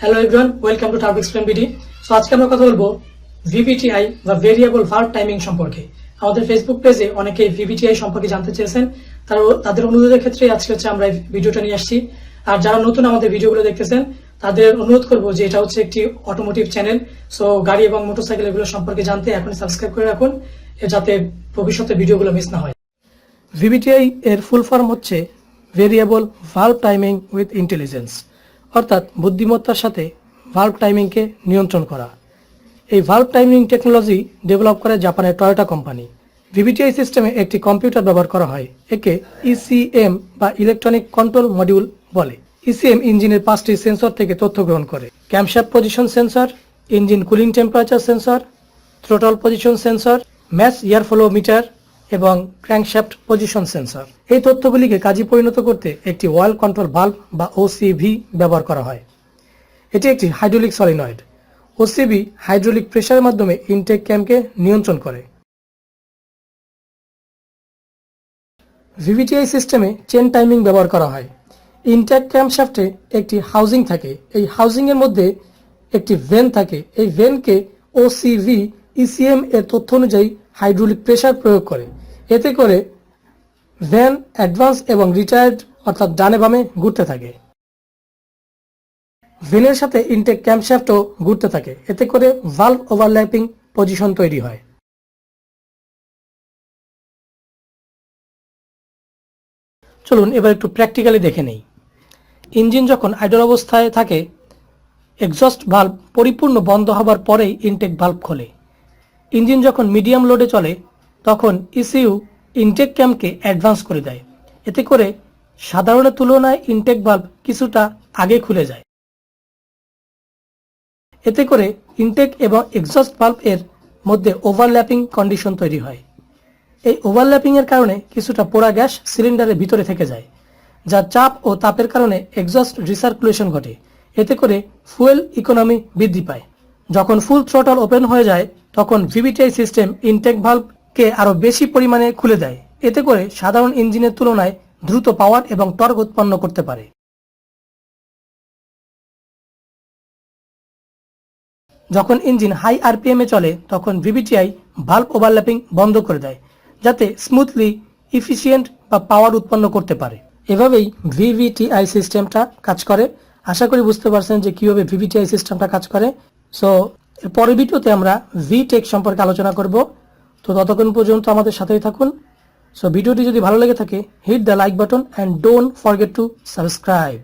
Hello everyone welcome to টার্ব explain BD so আজকে আমরা কথা বলব ভিভিটিআই বা ভেরিয়েবল ভার্ব টাইমিং সম্পর্কে। আমাদের ফেসবুক পেজে অনেকে ভিভিটিআই সম্পর্কে জানতে চেয়েছেন। তার তাদের অনুরোধের ক্ষেত্রে আজকে হচ্ছে আমরা ভিডিওটা নিয়ে আসছি। আর যারা নতুন আমাদের ভিডিওগুলো দেখতেছেন, তাদের অনুরোধ করব যে এটা হচ্ছে একটি অটোমোটিভ চ্যানেল সো গাড়ি এবং মোটরসাইকেল এগুলো সম্পর্কে জানতে এখনই সাবস্ক্রাইব করে রাখুন যাতে ভবিষ্যতে ভিডিওগুলো মিস না হয়। ভিভিটিআই এর ফুল ফর্ম হচ্ছে variable valve timing with intelligence অর্থাৎ বুদ্ধিমত্তার সাথে ভাল্ভ টাইমিংকে নিয়ন্ত্রণ করা। এই ভাল্ভ টাইমিং টেকনোলজি ডেভেলপ করে জাপানের টয়োটা কোম্পানি ভিভিটিআই সিস্টেমে একটি কম্পিউটার ব্যবহার করা হয়, একে ইসিএম বা ইলেকট্রনিক কন্ট্রোল মডিউল বলে। ইসিএম ইঞ্জিনের পাঁচটি সেন্সর থেকে তথ্য গ্রহণ করে। Camshaft position sensor engine cooling temperature sensor throttle position sensor mass air flow meter এবং ক্র্যাঙ্কশ্যাফট পজিশন সেন্সর এই তথ্যগুলিকে কাজে পরিণত করতে একটি ওয়েল কন্ট্রোল ভাল্ব বা ওসিভি ব্যবহার করা হয়। এটি একটি হাইড্রোলিক সলিনয়েড ওসিবি হাইড্রোলিক প্রেসারের মাধ্যমে ইনটেক ক্যামকে নিয়ন্ত্রণ করে। ভিভিটিআই সিস্টেমে চেন টাইমিং ব্যবহার করা হয়। ইনটেক ক্যাম্পশাফটে একটি হাউজিং থাকে। এই হাউজিং এর মধ্যে একটি ভেন থাকে। এই ভেনকে ওসিভি ইসিএম এর তথ্য অনুযায়ী হাইড্রোলিক প্রেসার প্রয়োগ করে। এতে করে ভ্যান অ্যাডভান্স এবং রিটায়ার্ড অর্থাৎ ডানে বামে ঘুরতে থাকে। ভেনের সাথে ইনটেক ক্যাম্পশ্যাফটও ঘুরতে থাকে। এতে করে ভাল্ভ ওভারল্যাপিং পজিশন তৈরি হয়। চলুন এবার একটু প্র্যাকটিক্যালি দেখে নেই। ইঞ্জিন যখন আইডল অবস্থায় থাকে এক্সস্ট ভাল্ব পরিপূর্ণ বন্ধ হবার পরেই ইনটেক ভাল্ব খোলে। ইঞ্জিন যখন মিডিয়াম লোডে চলে, তখন ইসিইউ ইনটেক ক্যাম্পকে অ্যাডভান্স করে দেয়। এতে করে সাধারণের তুলনায় ইনটেক বাল্ব কিছুটা আগে খুলে যায়। এতে করে ইনটেক এবং এক্সস্ট ভাল্ব এর মধ্যে ওভারল্যাপিং কন্ডিশন তৈরি হয়। এই ওভারল্যাপিং এর কারণে কিছুটা পোড়া গ্যাস সিলিন্ডারের ভিতরে থেকে যায়, যা চাপ ও তাপের কারণে এক্সস্ট রিসার্কুলেশন ঘটে। এতে করে ফুয়েল ইকোনমি বৃদ্ধি পায়। যখন ফুল থ্রোটল ওপেন হয়ে যায় তখন ভিভিটিআই সিস্টেম ইনটেক ভাল্বকে আরও বেশি পরিমাণে খুলে দেয়। এতে করে সাধারণ ইঞ্জিনের তুলনায় দ্রুত পাওয়ার এবং টর্ক উৎপন্ন করতে পারে। যখন ইঞ্জিন হাই আরপিএম চলে, তখন ভিভিটিআই ভাল্ব ওভারল্যাপিং বন্ধ করে দেয়, যাতে স্মুথলি ইফিসিয়েন্ট বা পাওয়ার উৎপন্ন করতে পারে। এভাবেই ভিভিটিআই সিস্টেমটা কাজ করে। আশা করি বুঝতে পারছেন যে কীভাবে ভিভিটিআই সিস্টেমটা কাজ করে। সো পরের ভিডিওতে আমরা ভি টেক সম্পর্কে আলোচনা করব। তো ততক্ষণ পর্যন্ত আমাদের সাথেই থাকুন। সো ভিডিওটি যদি ভালো লেগে থাকে hit the like button and don't forget to subscribe